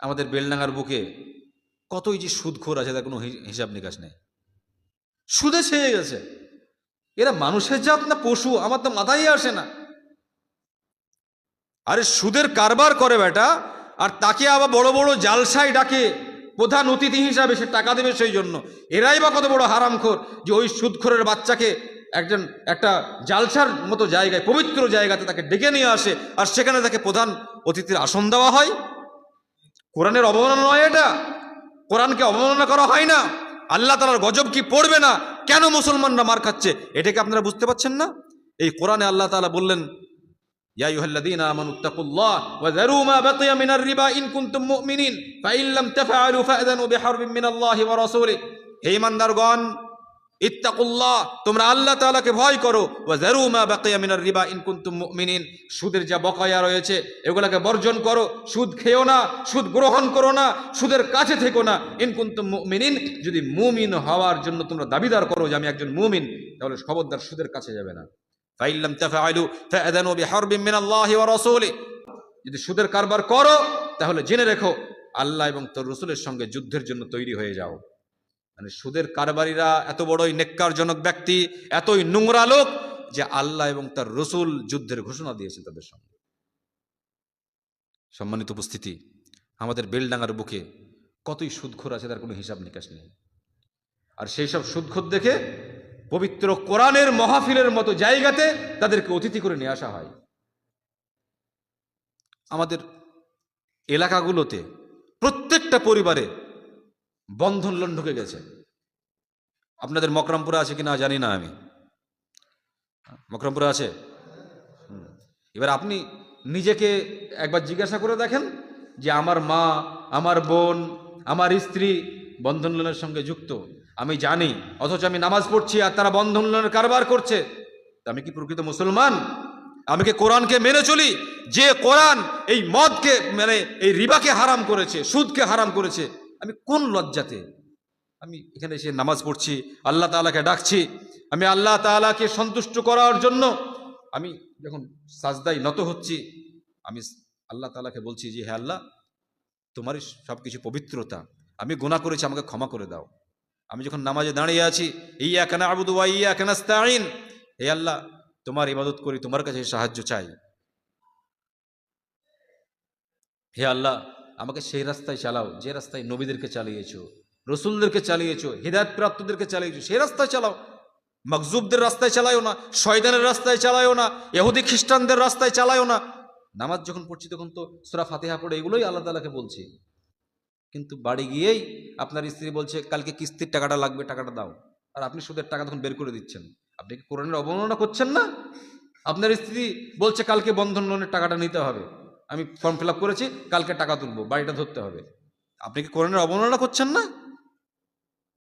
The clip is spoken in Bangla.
আমাদের বেলডাঙ্গার বুকে কতই যে সুদখোর আছে তার কোনো হিসাব নিকাশ নেই। সুদে ছেয়ে গেছে। এরা মানুষের জাত না পশু, আমার তো মাথায় আসে না। আরে সুদের কারবার করে বেটা, আর তাকে আবার বড় বড় জালসায় ডাকে, প্রধান অতিথি হিসাবে সে টাকা দেবে সেই জন্য। এরাই বা কত বড় হারামখোর যে ওই সুদখোরের বাচ্চাকে একজন, একটা জালসার মতো জায়গায়, পবিত্র জায়গাতে তাকে ডেকে নিয়ে আসে, আর সেখানে তাকে প্রধান অতিথির আসন দেওয়া হয়। কোরআনের অবমাননা নয় এটা কোরআনকে অবমাননা করা হয় না আল্লাহ তালার গজব কি পড়বে না কেন মুসলমানরা মার খাচ্ছে এটাকে আপনারা বুঝতে পারছেন না এই কোরআনে আল্লাহ তাআলা বললেন يا أيها الذين آمنوا اتقوا الله وذروا ما بقي من الربا إن كنتم مؤمنين فإن لم تفعلوا فأذنوا بحرب من الله ورسوله হে ইমানদারগণ ইত্তাকুল্লাহ, তোমরা আল্লাহ তাআলাকে ভয় করো। মা বাকিয়া মিনার রিবা ইন কুনতুম মুমিনিন, সুদের যা বকায়া রয়েছে, এগুলাকে বর্জন করো, সুদ খেও না, সুদ গ্রহণ করো না, সুদের কাছে থেকো না। ইন কুনতুম মুমিনিন, যদি মুমিন হওয়ার জন্য তোমরা দাবিদার করো যে আমি একজন মুমিন, তাহলে খবরদার সুদের কাছে যাবে না। ফাইল্লাম তাফআলু ফাআযানু বিহারবিন মিনাল্লাহি ওয়া রাসূলি যদি সুদের কারবার করো, তাহলে জেনে রেখো, আল্লাহ এবং তোর রসুলের সঙ্গে যুদ্ধের জন্য তৈরি হয়ে যাও। মানে সুদের কারবারিরা এত বড়ই নেককারজনক ব্যক্তি, এতই নোংরা লোক যে আল্লাহ এবং তার রসুল যুদ্ধের ঘোষণা দিয়েছে তাদের সঙ্গে সম্মানিত উপস্থিতি, আমাদের বেলডাঙ্গার বুকে কতই সুদখোর আছে তার কোনো হিসাব নিকাশ নেই। আর সেই সব সুদখোর দেখে পবিত্র কোরআনের মহাফিলের মতো জায়গাতে তাদেরকে অতিথি করে নিয়ে আসা হয়। আমাদের এলাকাগুলোতে প্রত্যেকটা পরিবারে বন্ধন লোন ঢুকে গেছে। আপনাদের মকরমপুরে আছে কিনা জানি না আমি। মকরমপুরে আছে? এবার আপনি নিজেকে একবার জিজ্ঞাসা করে দেখেন যে আমার মা, আমার বোন, আমার স্ত্রী বন্ধন লোনের সঙ্গে যুক্ত। আমি জানি, অথচ আমি নামাজ পড়ছি আর তারা বন্ধন লোনের কারবার করছে। আমি কি প্রকৃত মুসলমান? আমি কি কোরআনকে মেনে চলি? যে কোরআন এই মদকে মানে এই রিবাকে হারাম করেছে, সুদকে হারাম করেছে আমি কোন লজ্জাতে? আমি এখানে এসে নামাজ পড়ছি, আল্লাহ তাআলাকে ডাকছি, আমি আল্লাহ তাআলাকে সন্তুষ্ট করার জন্য আমি যখন সাজদাই নত হচ্ছি, আমি আল্লাহ তাআলাকে বলছি যে, হে আল্লাহ, তোমারই সব কিছু পবিত্রতা, আমি গুনাহ করেছি, আমাকে ক্ষমা করে দাও। আমি যখন নামাজে দাঁড়িয়ে আছি ইয়া কানা আবুদু ইয়া কানাস্তাইন হে আল্লাহ, তোমার ইবাদত করি, তোমার কাছে সাহায্য চাই। হে আল্লাহ আমাকে সেই রাস্তায় চালাও, যে রাস্তায় নবীদেরকে চালিয়েছো, রসুলদেরকে চালিয়েছো হৃদায়ত প্রাপ্তদেরকে চালিয়েছো, সেই রাস্তায় চালাও। মকজুবদের রাস্তায় চালায়ও না শয়দানের রাস্তায় চালায়ও না এহুদি খ্রিস্টানদের রাস্তায় চালায়ও না। নামাজ যখন পড়ছি তখন তো সুরা ফাতিহা পড়ে এগুলোই আল্লাহ তালাকে বলছি। কিন্তু বাড়ি গিয়েই আপনার স্ত্রী বলছে, কালকে কিস্তির টাকাটা লাগবে, টাকাটা দাও। আর আপনি সুদের টাকা তখন বের করে দিচ্ছেন। আপনি কি কোরআনের অবমাননা করছেন না? আপনার স্ত্রী বলছে, কালকে বন্ধন লোনের টাকাটা নিতে হবে। আমি ফর্ম ফিল করেছি, কালকে টাকা তুলবো, বাড়িটা ধরতে হবে। আপনি কি কোরআনের অবমাননা করছেন না?